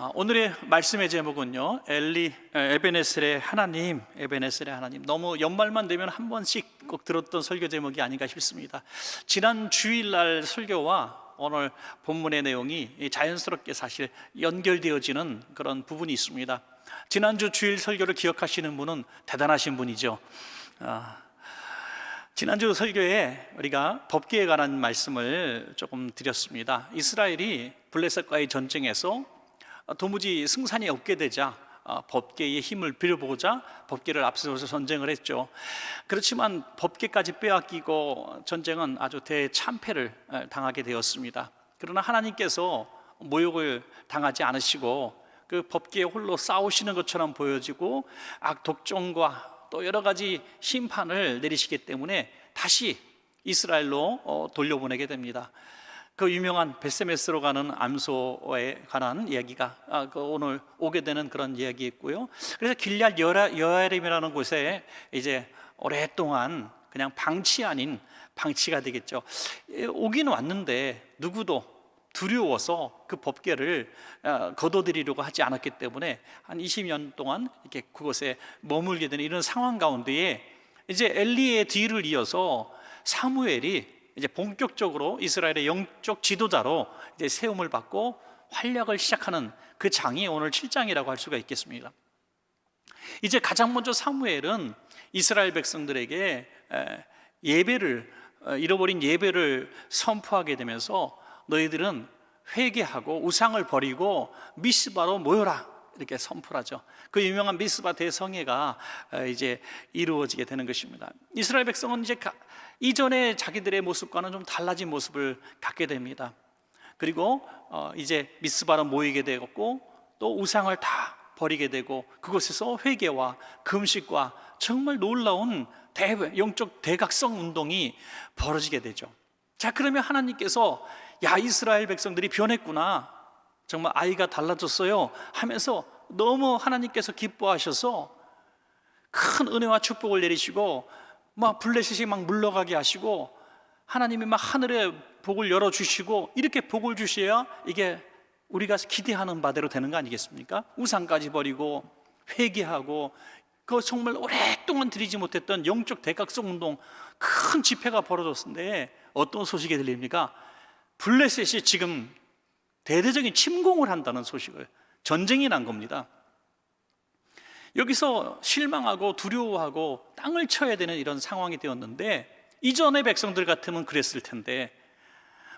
아, 오늘의 말씀의 제목은요. 엘리 에, 에베네셀의 하나님, 에베네셀의 하나님. 너무 연말만 되면 한 번씩 꼭 들었던 설교 제목이 아닌가 싶습니다. 지난 주일날 설교와 오늘 본문의 내용이 이 자연스럽게 사실 연결되어지는 그런 부분이 있습니다. 지난주 주일 설교를 기억하시는 분은 대단하신 분이죠. 아, 지난주 설교에 우리가 법계에 관한 말씀을 조금 드렸습니다. 이스라엘이 블레셋과의 전쟁에서 도무지 승산이 없게 되자 어, 법계의 힘을 빌어보고자 법계를 앞세워서 전쟁을 했죠. 그렇지만 법계까지 빼앗기고 전쟁은 아주 대참패를 에, 당하게 되었습니다. 그러나 하나님께서 모욕을 당하지 않으시고 그 법계에 홀로 싸우시는 것처럼 보여지고 악 독종과 또 여러 가지 심판을 내리시기 때문에 다시 이스라엘로 어, 돌려보내게 됩니다. 그 유명한 베세메스로 가는 암소에 관한 이야기가 아, 그 오늘 오게 되는 그런 이야기 있고요. 그래서 길리앗 여라- 여아림이라는 곳에 이제 오랫동안 그냥 방치 아닌 방치가 되겠죠. 예, 오긴 왔는데 누구도 두려워서 그 법계를 어, 거둬들이려고 하지 않았기 때문에 한 20년 동안 이렇게 그곳에 머물게 되는 이런 상황 가운데에 이제 엘리의 뒤를 이어서 사무엘이 이제 본격적으로 이스라엘의 영적 지도자로 이제 세움을 받고 활약을 시작하는 그 장이 오늘 7장이라고 할 수가 있겠습니다. 이제 가장 먼저 사무엘은 이스라엘 백성들에게 에, 예배를 어, 잃어버린 예배를 선포하게 되면서 너희들은 회개하고 우상을 버리고 미스바로 모여라 이렇게 선포하죠. 그 유명한 미스바 대성회가 어, 이제 이루어지게 되는 것입니다. 이스라엘 백성은 이제 가- 이전에 자기들의 모습과는 좀 달라진 모습을 갖게 됩니다. 그리고 어, 이제 미스바로 모이게 되었고 또 우상을 다 버리게 되고 그곳에서 회개와 금식과 정말 놀라운 대, 영적 대각성 운동이 벌어지게 되죠. 자 그러면 하나님께서 야 이스라엘 백성들이 변했구나 정말 아이가 달라졌어요 하면서 너무 하나님께서 기뻐하셔서 큰 은혜와 축복을 내리시고 막 블레셋이 막 물러가게 하시고 하나님이 막 하늘에 복을 열어 주시고 이렇게 복을 주셔야 이게 우리가 기대하는 바대로 되는 거 아니겠습니까? 우상까지 버리고 회개하고 그 정말 오랫동안 드리지 못했던 영적 대각성 운동 큰 집회가 벌어졌는데 어떤 소식이 들립니까? 블레셋이 지금 대대적인 침공을 한다는 소식을 전쟁이 난 겁니다. 여기서 실망하고 두려워하고 땅을 쳐야 되는 이런 상황이 되었는데 이전의 백성들 같으면 그랬을 텐데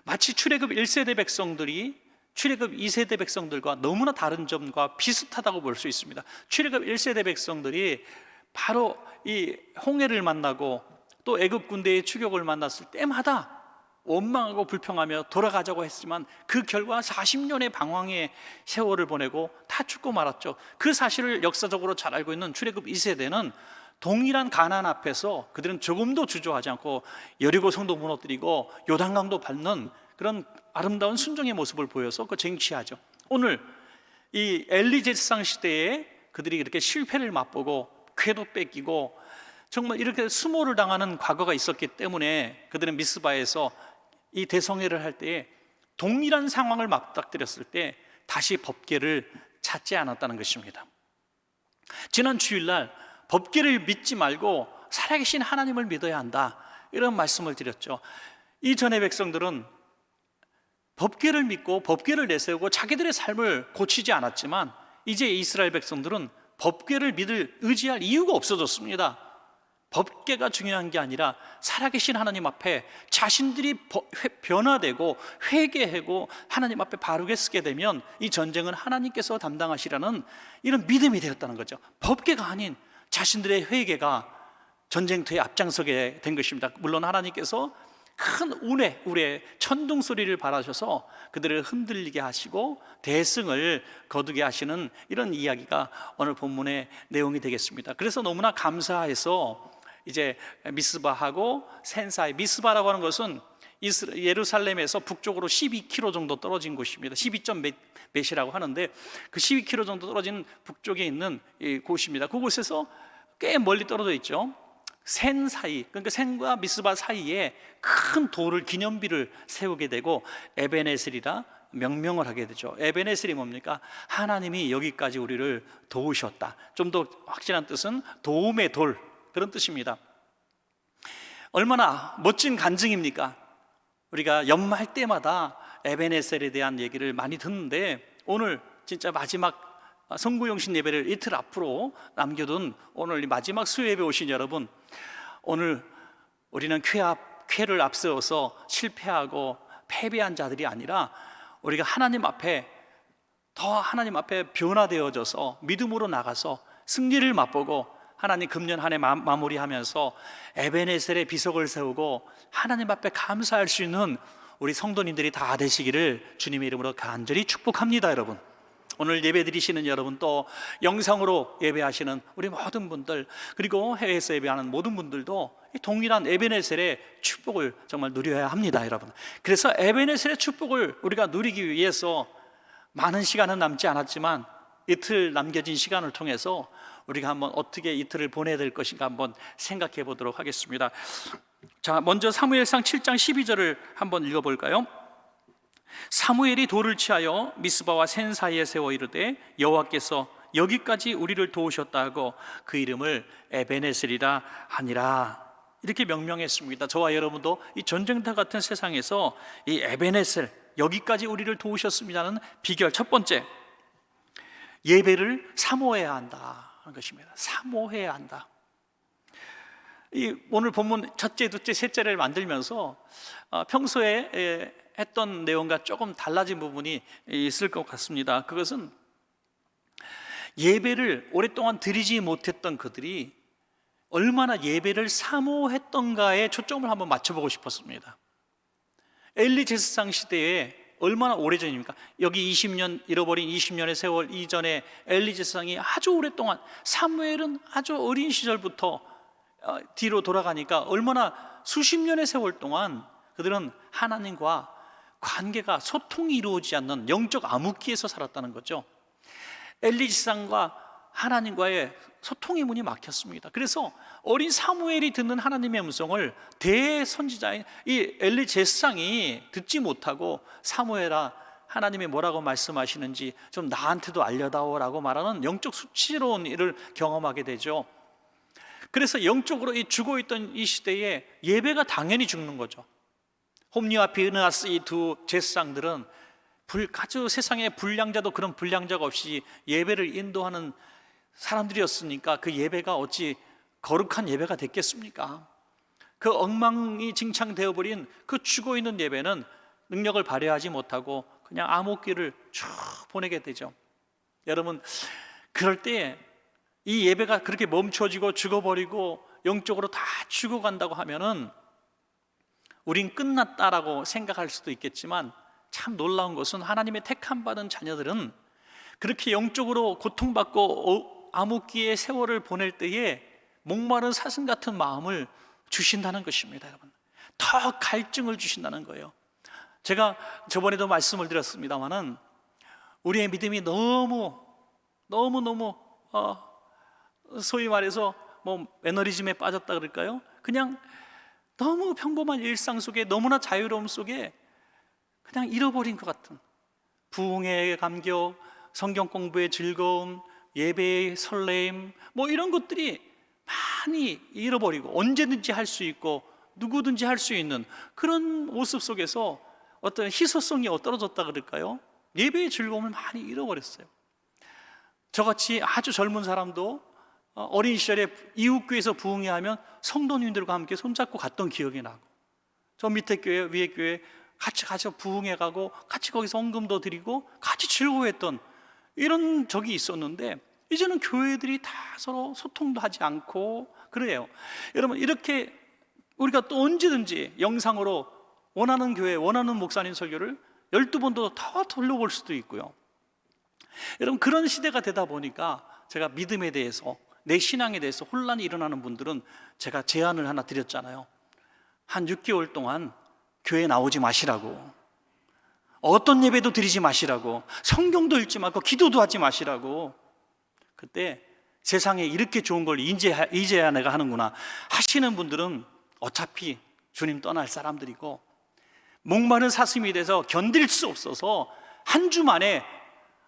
마치 출애굽 1세대 백성들이 출애굽 2세대 백성들과 너무나 다른 점과 비슷하다고 볼 수 있습니다. 출애굽 1세대 백성들이 바로 이 홍해를 만나고 또 애굽 군대의 추격을 만났을 때마다 원망하고 불평하며 돌아가자고 했지만 그 결과 40년의 방황의 세월을 보내고 다 죽고 말았죠. 그 사실을 역사적으로 잘 알고 있는 출애굽 2세대는 동일한 가난 앞에서 그들은 조금도 주저하지 않고 여리고 성도 무너뜨리고 요단강도 밟는 그런 아름다운 순종의 모습을 보여서 그 쟁취하죠. 오늘 이 엘리제상 시대에 그들이 이렇게 실패를 맛보고 쾌도 뺏기고 정말 이렇게 수모를 당하는 과거가 있었기 때문에 그들은 미스바에서 이 대성회를 할 때에 동일한 상황을 맞닥뜨렸을 때 다시 법계를 찾지 않았다는 것입니다. 지난 주일날 법계를 믿지 말고 살아계신 하나님을 믿어야 한다 이런 말씀을 드렸죠. 이전의 백성들은 법계를 믿고 법계를 내세우고 자기들의 삶을 고치지 않았지만 이제 이스라엘 백성들은 법계를 믿을 의지할 이유가 없어졌습니다. 법계가 중요한 게 아니라 살아계신 하나님 앞에 자신들이 변화되고 회개하고 하나님 앞에 바르게 쓰게 되면 이 전쟁은 하나님께서 담당하시라는 이런 믿음이 되었다는 거죠. 법계가 아닌 자신들의 회개가 전쟁터에 앞장서게 된 것입니다. 물론 하나님께서 큰 운에 우레 천둥 소리를 바라셔서 그들을 흔들리게 하시고 대승을 거두게 하시는 이런 이야기가 오늘 본문의 내용이 되겠습니다. 그래서 너무나 감사해서 이제 미스바하고 센사이 미스바라고 하는 것은 예루살렘에서 북쪽으로 12km 정도 떨어진 곳입니다. 12점 몇, 몇이라고 하는데 그 12km 정도 떨어진 북쪽에 있는 이 곳입니다. 그곳에서 꽤 멀리 떨어져 있죠. 센 사이 그러니까 센과 미스바 사이에 큰 돌을 기념비를 세우게 되고 에베네셀이라 명명을 하게 되죠. 에베네셀이 뭡니까? 하나님이 여기까지 우리를 도우셨다. 좀 더 확실한 뜻은 도움의 돌 그런 뜻입니다. 얼마나 멋진 간증입니까? 우리가 연말 때마다 에베네셀에 대한 얘기를 많이 듣는데 오늘 진짜 마지막 성구용신 예배를 이틀 앞으로 남겨둔 오늘 이 마지막 수요예배 오신 여러분 오늘 우리는 쾌 앞, 쾌를 앞세워서 실패하고 패배한 자들이 아니라 우리가 하나님 앞에 더 하나님 앞에 변화되어져서 믿음으로 나가서 승리를 맛보고 하나님 금년 한 해 마무리하면서 에베네셀의 비석을 세우고 하나님 앞에 감사할 수 있는 우리 성도님들이 다 되시기를 주님의 이름으로 간절히 축복합니다, 여러분. 오늘 예배 드리시는 여러분 또 영상으로 예배하시는 우리 모든 분들 그리고 해외에서 예배하는 모든 분들도 이 동일한 에베네셀의 축복을 정말 누려야 합니다, 여러분. 그래서 에베네셀의 축복을 우리가 누리기 위해서 많은 시간은 남지 않았지만 이틀 남겨진 시간을 통해서 우리가 한번 어떻게 이틀을 보내야 될 것인가 한번 생각해 보도록 하겠습니다. 자, 먼저 사무엘상 7장 12절을 한번 읽어 볼까요? 사무엘이 돌을 취하여 미스바와 센 사이에 세워 이르되 여호와께서 여기까지 우리를 도우셨다 하고 그 이름을 에베네셀이라 하니라 이렇게 명명했습니다. 저와 여러분도 이 전쟁터 같은 세상에서 이 에베네셀 여기까지 우리를 도우셨습니다는 비결 첫 번째 예배를 사모해야 한다 하는 것입니다. 사모해야 한다. 이 오늘 본문 첫째, 둘째, 셋째를 만들면서 어, 평소에 에, 했던 내용과 조금 달라진 부분이 있을 것 같습니다. 그것은 예배를 오랫동안 드리지 못했던 그들이 얼마나 예배를 사모했던가에 초점을 한번 맞춰보고 싶었습니다. 엘리 제사상 시대에 얼마나 오래전입니까? 여기 20년 잃어버린 20년의 세월 이전에 엘리 제사상이 아주 오랫동안 사무엘은 아주 어린 시절부터 어, 뒤로 돌아가니까 얼마나 수십 년의 세월 동안 그들은 하나님과 관계가 소통이 이루어지지 않는 영적 암흑기에서 살았다는 거죠. 엘리지상과 하나님과의 소통의 문이 막혔습니다. 그래서 어린 사무엘이 듣는 하나님의 음성을 대선지자인 이 엘리 제사상이 듣지 못하고 사무엘아 하나님이 뭐라고 말씀하시는지 좀 나한테도 알려다오라고 말하는 영적 수치로운 일을 경험하게 되죠. 그래서 영적으로 이 죽어 있던 이 시대에 예배가 당연히 죽는 거죠. 홈리와 비느하스 이 두 제사장들은 불, 아주 세상에 불량자도 그런 불량자가 없이 예배를 인도하는 사람들이었으니까 그 예배가 어찌 거룩한 예배가 됐겠습니까? 그 엉망이 징창되어 버린 그 죽어 있는 예배는 능력을 발휘하지 못하고 그냥 암흑기를 쭉 보내게 되죠. 여러분 그럴 때이 예배가 그렇게 멈춰지고 죽어버리고 영적으로 다 죽어간다고 하면은 우린 끝났다라고 생각할 수도 있겠지만 참 놀라운 것은 하나님의 택함 받은 자녀들은 그렇게 영적으로 고통받고 어, 암흑기의 세월을 보낼 때에 목마른 사슴 같은 마음을 주신다는 것입니다, 여러분. 더 갈증을 주신다는 거예요. 제가 저번에도 말씀을 드렸습니다만은 우리의 믿음이 너무 너무 너무 어, 소위 말해서 뭐 매너리즘에 빠졌다 그럴까요? 그냥 너무 평범한 일상 속에 너무나 자유로움 속에 그냥 잃어버린 것 같은 부흥의 감격, 성경 공부의 즐거움, 예배의 설레임, 뭐 이런 것들이 많이 잃어버리고 언제든지 할 수 있고 누구든지 할 수 있는 그런 모습 속에서 어떤 희소성이 떨어졌다 그럴까요? 예배의 즐거움을 많이 잃어버렸어요. 저같이 아주 젊은 사람도 어, 어린 시절에 이웃교회에서 부흥회 하면 성도님들과 함께 손잡고 갔던 기억이 나고 저 밑에 교회 위에 교회 같이 가서 부흥회 가고 같이 거기서 헌금도 드리고 같이 즐거워했던 이런 적이 있었는데 이제는 교회들이 다 서로 소통도 하지 않고 그래요. 여러분 이렇게 우리가 또 언제든지 영상으로 원하는 교회, 원하는 목사님 설교를 12번도 더 돌려볼 수도 있고요. 여러분 그런 시대가 되다 보니까 제가 믿음에 대해서 내 신앙에 대해서 혼란이 일어나는 분들은 제가 제안을 하나 드렸잖아요. 한 6개월 동안 교회 나오지 마시라고. 어떤 예배도 드리지 마시라고. 성경도 읽지 말고 기도도 하지 마시라고. 그때 세상에 이렇게 좋은 걸 이제야, 이제야 내가 하는구나 하시는 분들은 어차피 주님 떠날 사람들이고 목마른 사슴이 돼서 견딜 수 없어서 한 주 만에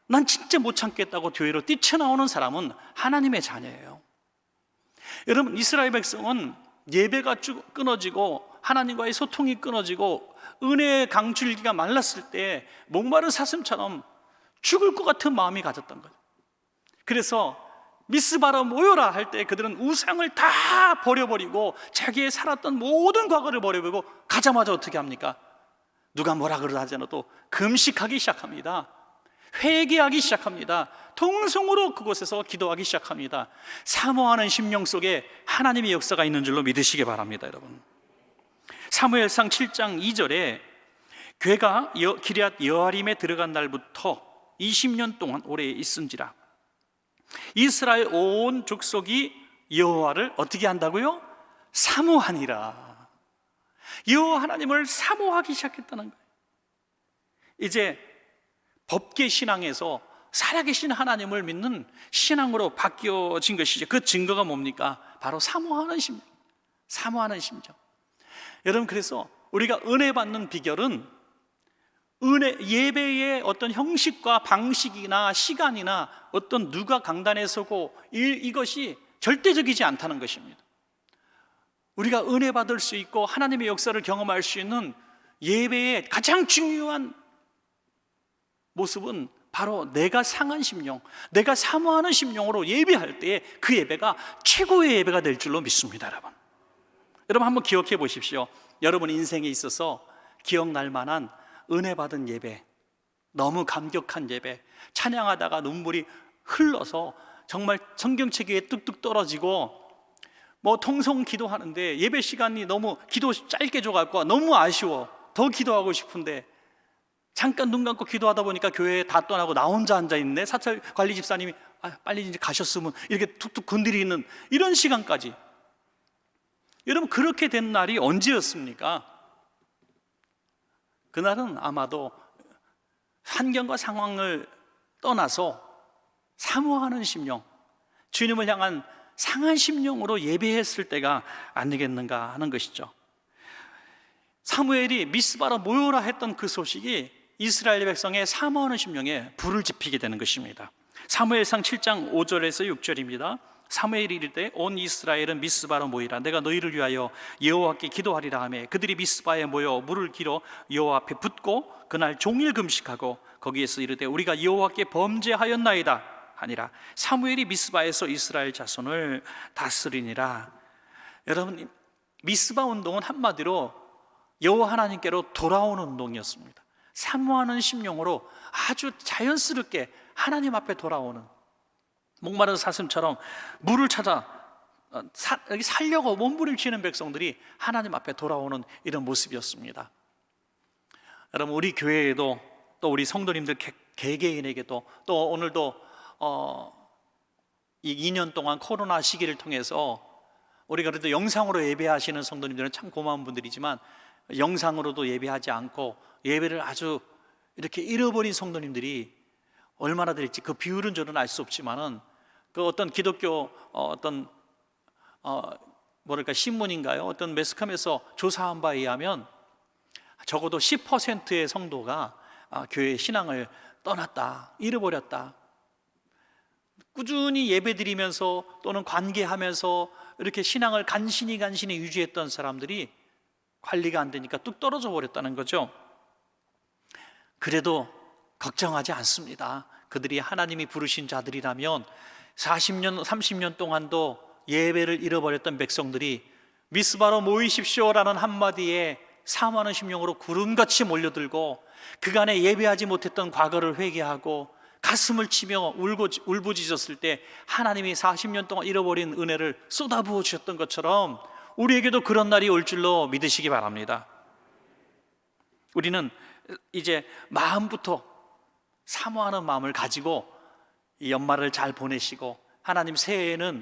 난 진짜 못 참겠다고 교회로 뛰쳐나오는 사람은 하나님의 자녀예요. 여러분 이스라엘 백성은 예배가 쭉 끊어지고 하나님과의 소통이 끊어지고 은혜의 강줄기가 말랐을 때 목마른 사슴처럼 죽을 것 같은 마음이 가졌던 거예요. 그래서 미스바라 모여라 할 때 그들은 우상을 다 버려버리고 자기의 살았던 모든 과거를 버려버리고 가자마자 어떻게 합니까? 누가 뭐라 그러다 하잖아도 금식하기 시작합니다. 회개하기 시작합니다. 통성으로 그곳에서 기도하기 시작합니다. 사모하는 심령 속에 하나님의 역사가 있는 줄로 믿으시기 바랍니다, 여러분. 사무엘상 7장 2절에 괴가 여, 기리앗 여아림에 들어간 날부터 20년 동안 오래 있은지라 이스라엘 온 족속이 여호와를 어떻게 한다고요? 사모하니라. 여호와 하나님을 사모하기 시작했다는 거예요. 이제 법계 신앙에서 살아계신 하나님을 믿는 신앙으로 바뀌어진 것이죠. 그 증거가 뭡니까? 바로 사모하는 심령. 사모하는 심정. 여러분 그래서 우리가 은혜 받는 비결은 은혜 예배의 어떤 형식과 방식이나 시간이나 어떤 누가 강단에 서고 이, 이것이 절대적이지 않다는 것입니다. 우리가 은혜 받을 수 있고 하나님의 역사를 경험할 수 있는 예배의 가장 중요한 모습은 바로 내가 상한 심령, 내가 사모하는 심령으로 예배할 때 그 예배가 최고의 예배가 될 줄로 믿습니다, 여러분. 여러분 한번 기억해 보십시오. 여러분 인생에 있어서 기억날 만한 은혜 받은 예배, 너무 감격한 예배, 찬양하다가 눈물이 흘러서 정말 성경책 위에 뚝뚝 떨어지고 뭐 통성 기도하는데 예배 시간이 너무 기도 짧게 줘갖고 너무 아쉬워. 더 기도하고 싶은데 잠깐 눈 감고 기도하다 보니까 교회에 다 떠나고 나 혼자 앉아 있네. 사찰 관리 집사님이 아, 빨리 이제 가셨으면 이렇게 툭툭 건드리는 이런 시간까지. 여러분 그렇게 된 날이 언제였습니까? 그날은 아마도 환경과 상황을 떠나서 사모하는 심령, 주님을 향한 상한 심령으로 예배했을 때가 아니겠는가 하는 것이죠. 사무엘이 미스바로 모여라 했던 그 소식이 이스라엘 백성의 사모하는 심령에 불을 지피게 되는 것입니다. 사무엘상 7장 5절에서 6절입니다. 사무엘이 이를 때 온 이스라엘은 미스바로 모이라. 내가 너희를 위하여 여호와께 기도하리라 하며 그들이 미스바에 모여 물을 길어 여호와 앞에 붓고 그날 종일 금식하고 거기에서 이르되 우리가 여호와께 범죄하였나이다 아니라. 사무엘이 미스바에서 이스라엘 자손을 다스리니라. 여러분 미스바 운동은 한마디로 여호와 하나님께로 돌아오는 운동이었습니다. 사모하는 심령으로 아주 자연스럽게 하나님 앞에 돌아오는 목마른 사슴처럼 물을 찾아 어, 살려고 몸부림치는 백성들이 하나님 앞에 돌아오는 이런 모습이었습니다. 여러분 우리 교회에도 또 우리 성도님들 개, 개개인에게도 또 오늘도 어, 이 2년 동안 코로나 시기를 통해서 우리가 그래도 영상으로 예배하시는 성도님들은 참 고마운 분들이지만 영상으로도 예배하지 않고 예배를 아주 이렇게 잃어버린 성도님들이 얼마나 될지 그 비율은 저는 알 수 없지만은 그 어떤 기독교 어, 어떤 어 뭐랄까 신문인가요? 어떤 매스컴에서 조사한 바에 의하면 적어도 10%의 성도가 아, 교회 신앙을 떠났다, 잃어버렸다. 꾸준히 예배드리면서 또는 관계하면서 이렇게 신앙을 간신히 간신히 유지했던 사람들이 관리가 안 되니까 뚝 떨어져 버렸다는 거죠. 그래도 걱정하지 않습니다. 그들이 하나님이 부르신 자들이라면 40년, 30년 동안도 예배를 잃어버렸던 백성들이 미스바로 모이십시오라는 한마디에 사모하는 심령으로 구름같이 몰려들고 그간에 예배하지 못했던 과거를 회개하고 가슴을 치며 울고, 울부짖었을 때 하나님이 40년 동안 잃어버린 은혜를 쏟아부어 주셨던 것처럼 우리에게도 그런 날이 올 줄로 믿으시기 바랍니다. 우리는 이제 마음부터 사모하는 마음을 가지고 이 연말을 잘 보내시고 하나님 새해에는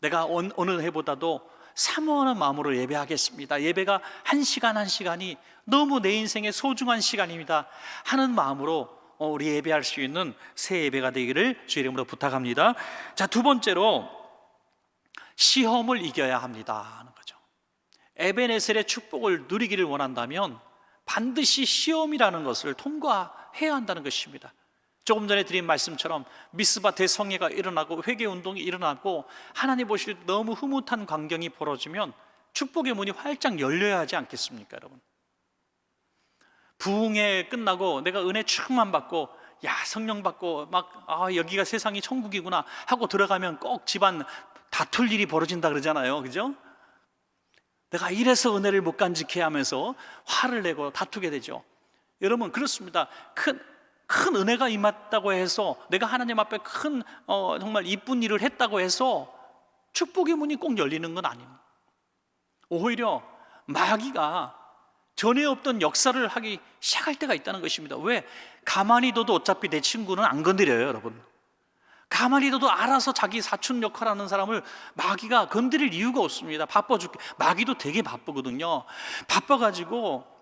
내가 어느 해보다도 사모하는 마음으로 예배하겠습니다. 예배가 한 시간 한 시간이 너무 내 인생의 소중한 시간입니다. 하는 마음으로 어, 우리 예배할 수 있는 새 예배가 되기를 주 이름으로 부탁합니다. 자, 두 번째로 시험을 이겨야 합니다 하는 거죠. 에베네셀의 축복을 누리기를 원한다면 반드시 시험이라는 것을 통과해야 한다는 것입니다. 조금 전에 드린 말씀처럼 미스바 대성회가 일어나고 회개 운동이 일어나고 하나님 보실 때 너무 흐뭇한 광경이 벌어지면 축복의 문이 활짝 열려야 하지 않겠습니까, 여러분? 부흥회 끝나고 내가 은혜 충만 받고 야 성령 받고 막 아 여기가 세상이 천국이구나 하고 들어가면 꼭 집안 다툴 일이 벌어진다 그러잖아요, 그죠? 내가 이래서 은혜를 못 간직해 하면서 화를 내고 다투게 되죠. 여러분 그렇습니다. 큰, 큰 은혜가 임했다고 해서 내가 하나님 앞에 큰 어, 정말 이쁜 일을 했다고 해서 축복의 문이 꼭 열리는 건 아닙니다. 오히려 마귀가 전에 없던 역사를 하기 시작할 때가 있다는 것입니다. 왜? 가만히 둬도 어차피 내 친구는 안 건드려요, 여러분. 가만히 둬도 알아서 자기 사촌 역할하는 사람을 마귀가 건드릴 이유가 없습니다. 바빠 죽게. 마귀도 되게 바쁘거든요. 바빠가지고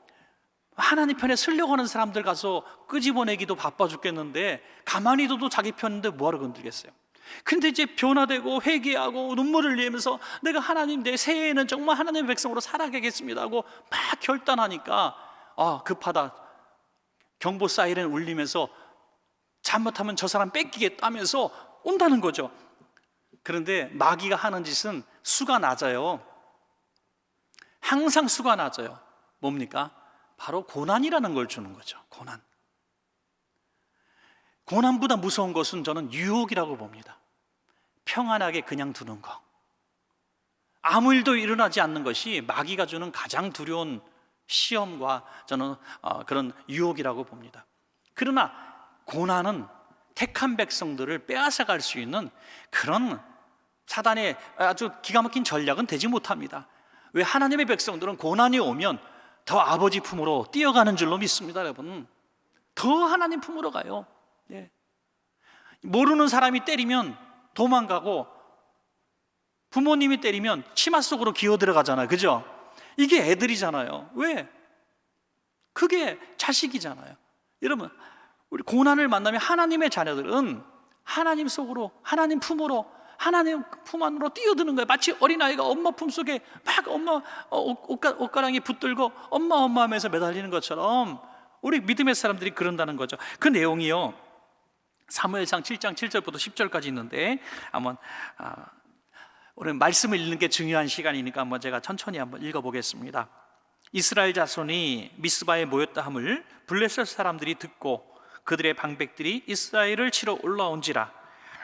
하나님 편에 서려고 하는 사람들 가서 끄집어내기도 바빠 죽겠는데 가만히 둬도 자기 편인데 뭐하러 건들겠어요? 근데 이제 변화되고 회개하고 눈물을 흘리면서 내가 하나님 내 새해에는 정말 하나님의 백성으로 살아가겠습니다 하고 막 결단하니까 아 급하다 경보 사이렌 울리면서 잘못하면 저 사람 뺏기겠다면서 온다는 거죠. 그런데 마귀가 하는 짓은 수가 낮아요. 항상 수가 낮아요. 뭡니까? 바로 고난이라는 걸 주는 거죠. 고난. 고난보다 무서운 것은 저는 유혹이라고 봅니다. 평안하게 그냥 두는 거. 아무 일도 일어나지 않는 것이 마귀가 주는 가장 두려운 시험과 저는 어, 그런 유혹이라고 봅니다. 그러나 고난은 택한 백성들을 빼앗아갈 수 있는 그런 사단의 아주 기가 막힌 전략은 되지 못합니다. 왜 하나님의 백성들은 고난이 오면 더 아버지 품으로 뛰어가는 줄로 믿습니다, 여러분. 더 하나님 품으로 가요. 예. 모르는 사람이 때리면 도망가고 부모님이 때리면 치마 속으로 기어 들어가잖아요. 그죠? 이게 애들이잖아요. 왜? 그게 자식이잖아요. 여러분, 우리 고난을 만나면 하나님의 자녀들은 하나님 속으로, 하나님 품으로, 하나님 품 안으로 뛰어드는 거예요. 마치 어린아이가 엄마 품 속에 막 엄마 어, 옷가, 옷가랑이 붙들고 엄마 엄마 하면서 매달리는 것처럼 우리 믿음의 사람들이 그런다는 거죠. 그 내용이요. 사무엘상 7장 7절부터 10절까지 있는데 한번 아, 오늘 말씀을 읽는 게 중요한 시간이니까 한번 제가 천천히 한번 읽어보겠습니다. 이스라엘 자손이 미스바에 모였다 함을 블레셋 사람들이 듣고 그들의 방백들이 이스라엘을 치러 올라온지라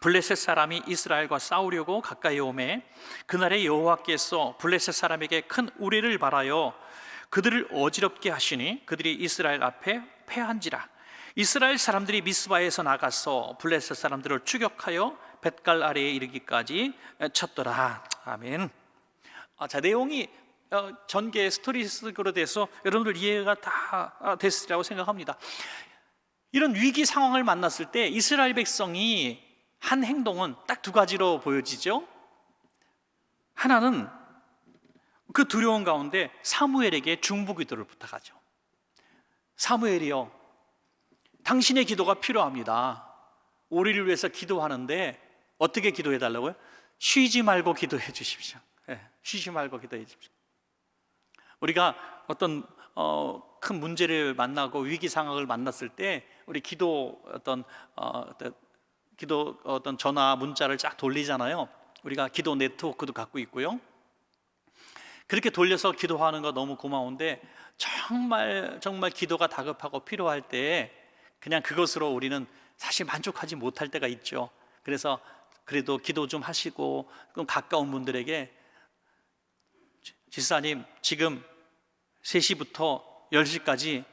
블레셋 사람이 이스라엘과 싸우려고 가까이 오매 그날에 여호와께서 블레셋 사람에게 큰 우레를 발하여 그들을 어지럽게 하시니 그들이 이스라엘 앞에 패한지라 이스라엘 사람들이 미스바에서 나가서 블레셋 사람들을 추격하여 뱃갈 아래에 이르기까지 쳤더라. 아멘. 아, 자 내용이 어, 전개 스토리스로 돼서 여러분들 이해가 다 아, 됐으리라고 생각합니다. 이런 위기 상황을 만났을 때 이스라엘 백성이 한 행동은 딱 두 가지로 보여지죠. 하나는 그 두려운 가운데 사무엘에게 중보 기도를 부탁하죠. 사무엘이요, 당신의 기도가 필요합니다. 우리를 위해서 기도하는데 어떻게 기도해 달라고요? 쉬지 말고 기도해 주십시오. 네, 쉬지 말고 기도해 주십시오. 우리가 어떤 어, 큰 문제를 만나고 위기 상황을 만났을 때 우리 기도 어떤 어, 기도 어떤 전화 문자를 쫙 돌리잖아요. 우리가 기도 네트워크도 갖고 있고요. 그렇게 돌려서 기도하는 거 너무 고마운데 정말 정말 기도가 다급하고 필요할 때 그냥 그것으로 우리는 사실 만족하지 못할 때가 있죠. 그래서 그래도 기도 좀 하시고 가까운 분들에게 지사님 지금 3시부터 10시까지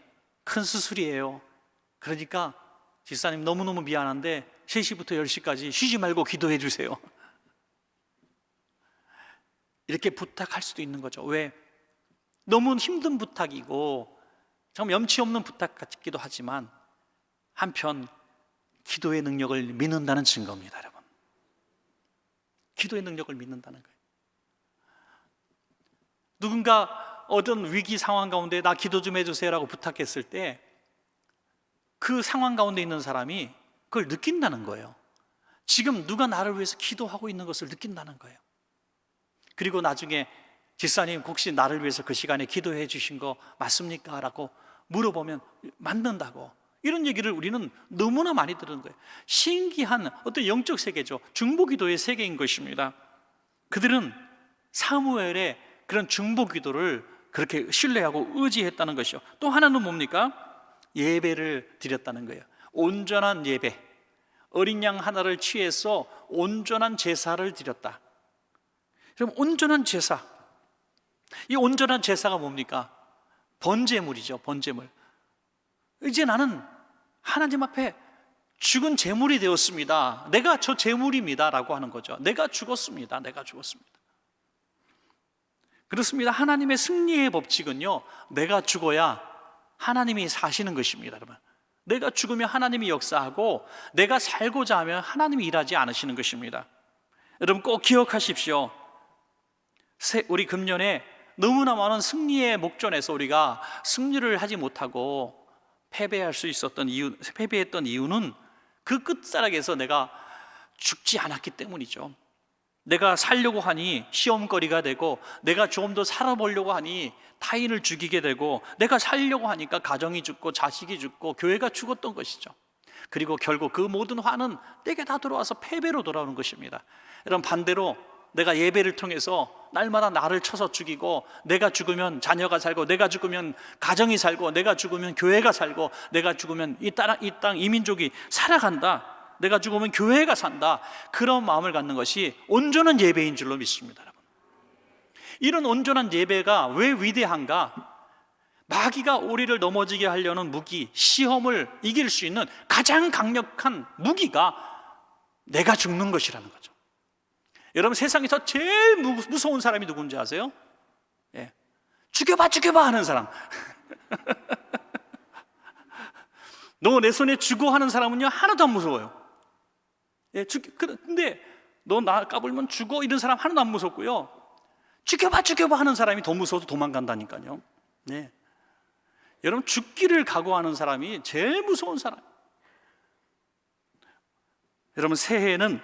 큰 수술이에요. 그러니까 지사님 너무너무 미안한데 3시부터 10시까지 쉬지 말고 기도해 주세요. 이렇게 부탁할 수도 있는 거죠. 왜? 너무 힘든 부탁이고 참 염치 없는 부탁 같기도 하지만 한편 기도의 능력을 믿는다는 증거입니다, 여러분. 기도의 능력을 믿는다는 거예요. 누군가 어떤 위기 상황 가운데 나 기도 좀 해주세요라고 부탁했을 때 그 상황 가운데 있는 사람이 그걸 느낀다는 거예요. 지금 누가 나를 위해서 기도하고 있는 것을 느낀다는 거예요. 그리고 나중에 집사님 혹시 나를 위해서 그 시간에 기도해 주신 거 맞습니까? 라고 물어보면 맞는다고 이런 얘기를 우리는 너무나 많이 들은 거예요. 신기한 어떤 영적 세계죠. 중보기도의 세계인 것입니다. 그들은 사무엘의 그런 중보기도를 그렇게 신뢰하고 의지했다는 것이요. 또 하나는 뭡니까? 예배를 드렸다는 거예요. 온전한 예배. 어린 양 하나를 취해서 온전한 제사를 드렸다. 그럼 온전한 제사. 이 온전한 제사가 뭡니까? 번제물이죠, 번제물. 이제 나는 하나님 앞에 죽은 제물이 되었습니다. 내가 저 제물입니다라고 하는 거죠. 내가 죽었습니다. 내가 죽었습니다. 그렇습니다. 하나님의 승리의 법칙은요. 내가 죽어야 하나님이 사시는 것입니다, 여러분. 내가 죽으면 하나님이 역사하고 내가 살고자 하면 하나님이 일하지 않으시는 것입니다. 여러분 꼭 기억하십시오. 우리 금년에 너무나 많은 승리의 목전에서 우리가 승리를 하지 못하고 패배할 수 있었던 이유, 패배했던 이유는 그 끝자락에서 내가 죽지 않았기 때문이죠. 내가 살려고 하니 시험거리가 되고 내가 좀 더 살아보려고 하니 타인을 죽이게 되고 내가 살려고 하니까 가정이 죽고 자식이 죽고 교회가 죽었던 것이죠. 그리고 결국 그 모든 화는 내게 다 들어와서 패배로 돌아오는 것입니다. 이런 반대로 내가 예배를 통해서 날마다 나를 쳐서 죽이고 내가 죽으면 자녀가 살고 내가 죽으면 가정이 살고 내가 죽으면 교회가 살고 내가 죽으면 이 땅 이 땅 이민족이 살아간다. 내가 죽으면 교회가 산다. 그런 마음을 갖는 것이 온전한 예배인 줄로 믿습니다, 여러분. 이런 온전한 예배가 왜 위대한가? 마귀가 우리를 넘어지게 하려는 무기, 시험을 이길 수 있는 가장 강력한 무기가 내가 죽는 것이라는 거죠. 여러분 세상에서 제일 무서운 사람이 누군지 아세요? 예. 죽여봐, 죽여봐 하는 사람. 너 내 손에 주고 하는 사람은요 하나도 안 무서워요. 예, 죽, 근데 너 나 까불면 죽어 이런 사람 하나도 안 무섭고요. 죽여봐, 죽여봐 하는 사람이 더 무서워서 도망간다니까요. 네. 여러분 죽기를 각오하는 사람이 제일 무서운 사람. 여러분 새해에는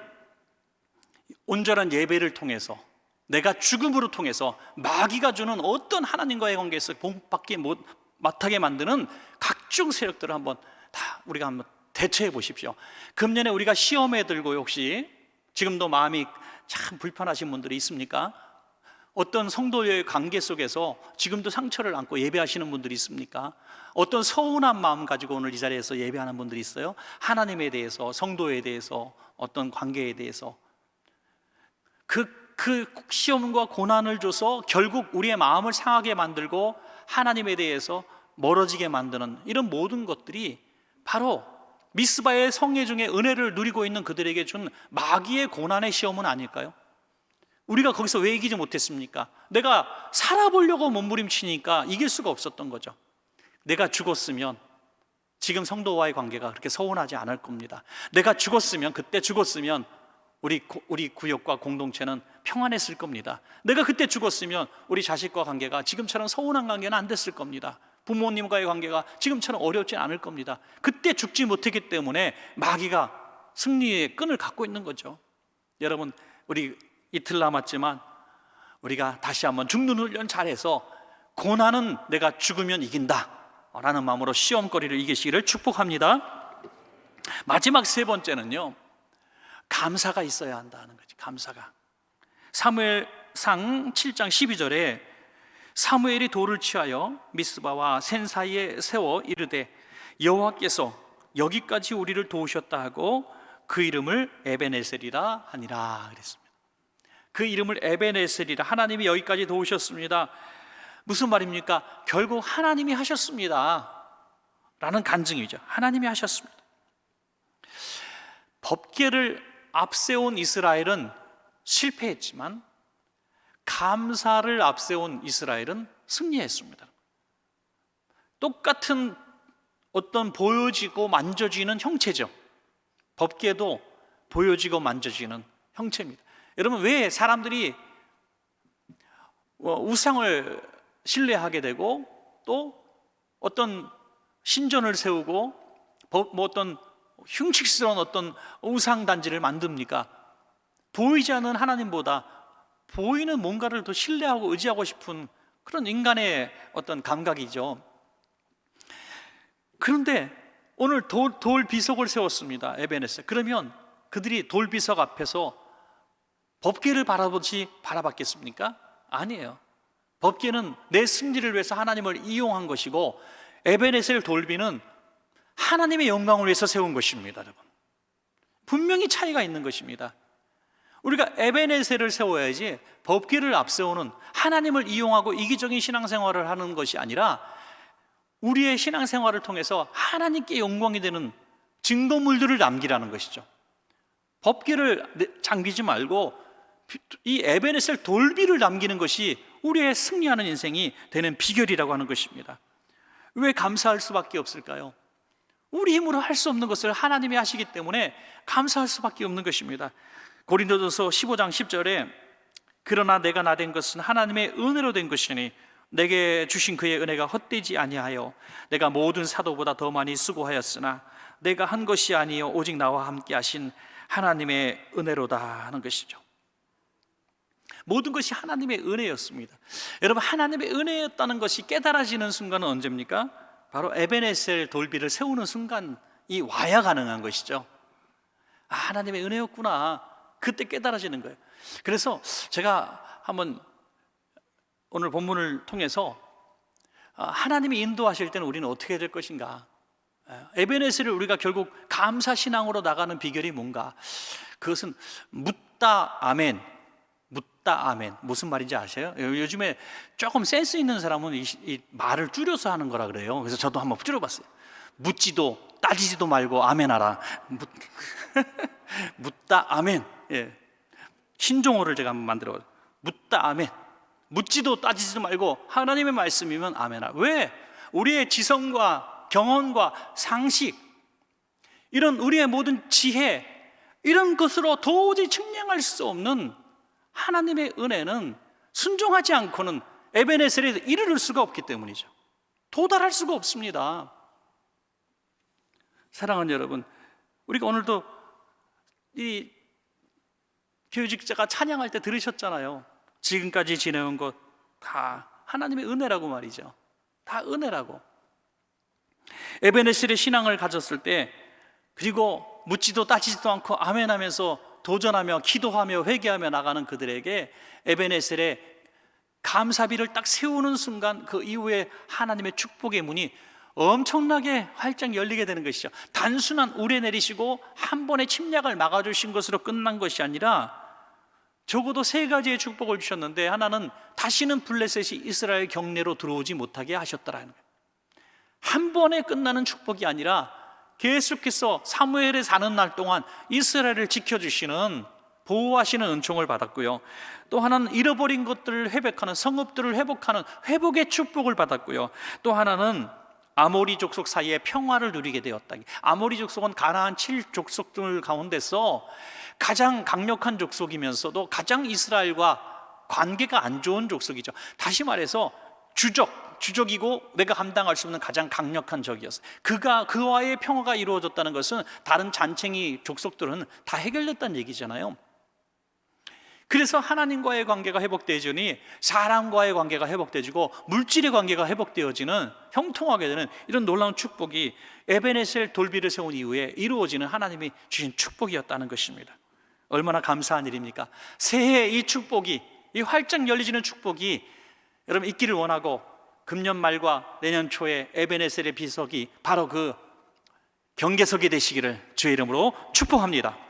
온전한 예배를 통해서 내가 죽음으로 통해서 마귀가 주는 어떤 하나님과의 관계에서 본받게 못 못하게 만드는 각종 세력들을 한번 다 우리가 한번 대처해 보십시오. 금년에 우리가 시험에 들고 혹시 지금도 마음이 참 불편하신 분들이 있습니까? 어떤 성도의 관계 속에서 지금도 상처를 안고 예배하시는 분들이 있습니까? 어떤 서운한 마음 가지고 오늘 이 자리에서 예배하는 분들이 있어요? 하나님에 대해서, 성도에 대해서, 어떤 관계에 대해서. 그, 그 시험과 고난을 줘서 결국 우리의 마음을 상하게 만들고 하나님에 대해서 멀어지게 만드는 이런 모든 것들이 바로 미스바의 성회 중에 은혜를 누리고 있는 그들에게 준 마귀의 고난의 시험은 아닐까요? 우리가 거기서 왜 이기지 못했습니까? 내가 살아보려고 몸부림치니까 이길 수가 없었던 거죠. 내가 죽었으면 지금 성도와의 관계가 그렇게 서운하지 않을 겁니다. 내가 죽었으면 그때 죽었으면 우리 우리 구역과 공동체는 평안했을 겁니다. 내가 그때 죽었으면 우리 자식과 관계가 지금처럼 서운한 관계는 안 됐을 겁니다. 부모님과의 관계가 지금처럼 어렵지 않을 겁니다. 그때 죽지 못했기 때문에 마귀가 승리의 끈을 갖고 있는 거죠. 여러분, 우리 이틀 남았지만 우리가 다시 한번 죽는 훈련 잘해서 고난은 내가 죽으면 이긴다. 라는 마음으로 시험거리를 이기시기를 축복합니다. 마지막 세 번째는요, 감사가 있어야 한다는 거지, 감사가. 사무엘상 7장 12절에 사무엘이 돌을 취하여 미스바와 센 사이에 세워 이르되 여호와께서 여기까지 우리를 도우셨다 하고 그 이름을 에베네셀이라 하니라 그랬습니다. 그 이름을 에베네셀이라 하나님이 여기까지 도우셨습니다. 무슨 말입니까? 결국 하나님이 하셨습니다. 라는 간증이죠. 하나님이 하셨습니다. 법계를 앞세운 이스라엘은 실패했지만 감사를 앞세운 이스라엘은 승리했습니다. 똑같은 어떤 보여지고 만져지는 형체죠. 법계도 보여지고 만져지는 형체입니다. 여러분 왜 사람들이 어, 우상을 신뢰하게 되고 또 어떤 신전을 세우고 뭐 어떤 흉측스러운 어떤 우상 단지를 만듭니까? 보이지 않는 하나님보다 보이는 뭔가를 더 신뢰하고 의지하고 싶은 그런 인간의 어떤 감각이죠. 그런데 오늘 돌, 돌 비석을 세웠습니다. 에베네스. 그러면 그들이 돌 비석 앞에서 법계를 바라보지 바라봤겠습니까? 아니에요. 법계는 내 승리를 위해서 하나님을 이용한 것이고 에베네셀 돌비는 하나님의 영광을 위해서 세운 것입니다, 여러분. 분명히 차이가 있는 것입니다. 우리가 에베네셀을 세워야지 법계를 앞세우는 하나님을 이용하고 이기적인 신앙생활을 하는 것이 아니라 우리의 신앙생활을 통해서 하나님께 영광이 되는 증거물들을 남기라는 것이죠. 법계를 잠기지 말고 이 에베네셀 돌비를 남기는 것이 우리의 승리하는 인생이 되는 비결이라고 하는 것입니다. 왜 감사할 수밖에 없을까요? 우리 힘으로 할 수 없는 것을 하나님이 하시기 때문에 감사할 수밖에 없는 것입니다. 고린도전서 15장 10절에 그러나 내가 나 된 것은 하나님의 은혜로 된 것이니 내게 주신 그의 은혜가 헛되지 아니하여 내가 모든 사도보다 더 많이 수고하였으나 내가 한 것이 아니요 오직 나와 함께 하신 하나님의 은혜로다 하는 것이죠. 모든 것이 하나님의 은혜였습니다. 여러분 하나님의 은혜였다는 것이 깨달아지는 순간은 언제입니까? 바로 에베네셀 돌비를 세우는 순간이 와야 가능한 것이죠. 아, 하나님의 은혜였구나. 그때 깨달아지는 거예요. 그래서 제가 한번 오늘 본문을 통해서 아, 하나님이 인도하실 때는 우리는 어떻게 될 것인가? 에베네스를 우리가 결국 감사 신앙으로 나가는 비결이 뭔가? 그것은 묻다 아멘, 묻다 아멘. 무슨 말인지 아세요? 요즘에 조금 센스 있는 사람은 이, 이 말을 줄여서 하는 거라 그래요. 그래서 저도 한번 줄여봤어요. 묻지도 따지지도 말고 아멘하라. 묻, 묻다 아멘. 예. 신종어를 제가 한번 만들어. 묻다 아멘. 묻지도 따지지도 말고 하나님의 말씀이면 아멘하라. 왜? 우리의 지성과 경험과 상식, 이런 우리의 모든 지혜, 이런 것으로 도저히 측량할 수 없는 하나님의 은혜는 순종하지 않고는 에베네셀에 이르를 수가 없기 때문이죠. 도달할 수가 없습니다. 사랑하는 여러분, 우리가 오늘도 이 교직자가 찬양할 때 들으셨잖아요. 지금까지 지내온 것 다 하나님의 은혜라고 말이죠. 다 은혜라고. 에베네셀의 신앙을 가졌을 때 그리고 묻지도 따지지도 않고 아멘 하면서 도전하며 기도하며 회개하며 나가는 그들에게 에베네셀의 감사비를 딱 세우는 순간 그 이후에 하나님의 축복의 문이 엄청나게 활짝 열리게 되는 것이죠. 단순한 우레 내리시고 한 번의 침략을 막아주신 것으로 끝난 것이 아니라 적어도 세 가지의 축복을 주셨는데 하나는 다시는 블레셋이 이스라엘 경내로 들어오지 못하게 하셨더라는 거예요. 한 번에 끝나는 축복이 아니라 계속해서 사무엘에 사는 날 동안 이스라엘을 지켜주시는 보호하시는 은총을 받았고요. 또 하나는 잃어버린 것들을 회복하는 성읍들을 회복하는 회복의 축복을 받았고요. 또 하나는 아모리 족속 사이에 평화를 누리게 되었다. 아모리 족속은 가나안 7족속들 가운데서 가장 강력한 족속이면서도 가장 이스라엘과 관계가 안 좋은 족속이죠. 다시 말해서 주적, 주적이고 내가 감당할 수 없는 가장 강력한 적이었어요. 그가 그와의 평화가 이루어졌다는 것은 다른 잔챙이 족속들은 다 해결됐다는 얘기잖아요. 그래서 하나님과의 관계가 회복되어지니 사람과의 관계가 회복되지고 물질의 관계가 회복되어지는 형통하게 되는 이런 놀라운 축복이 에베네셀 돌비를 세운 이후에 이루어지는 하나님이 주신 축복이었다는 것입니다. 얼마나 감사한 일입니까? 새해 이 축복이 이 활짝 열리지는 축복이 여러분 있기를 원하고 금년 말과 내년 초에 에베네셀의 비석이 바로 그 경계석이 되시기를 주의 이름으로 축복합니다.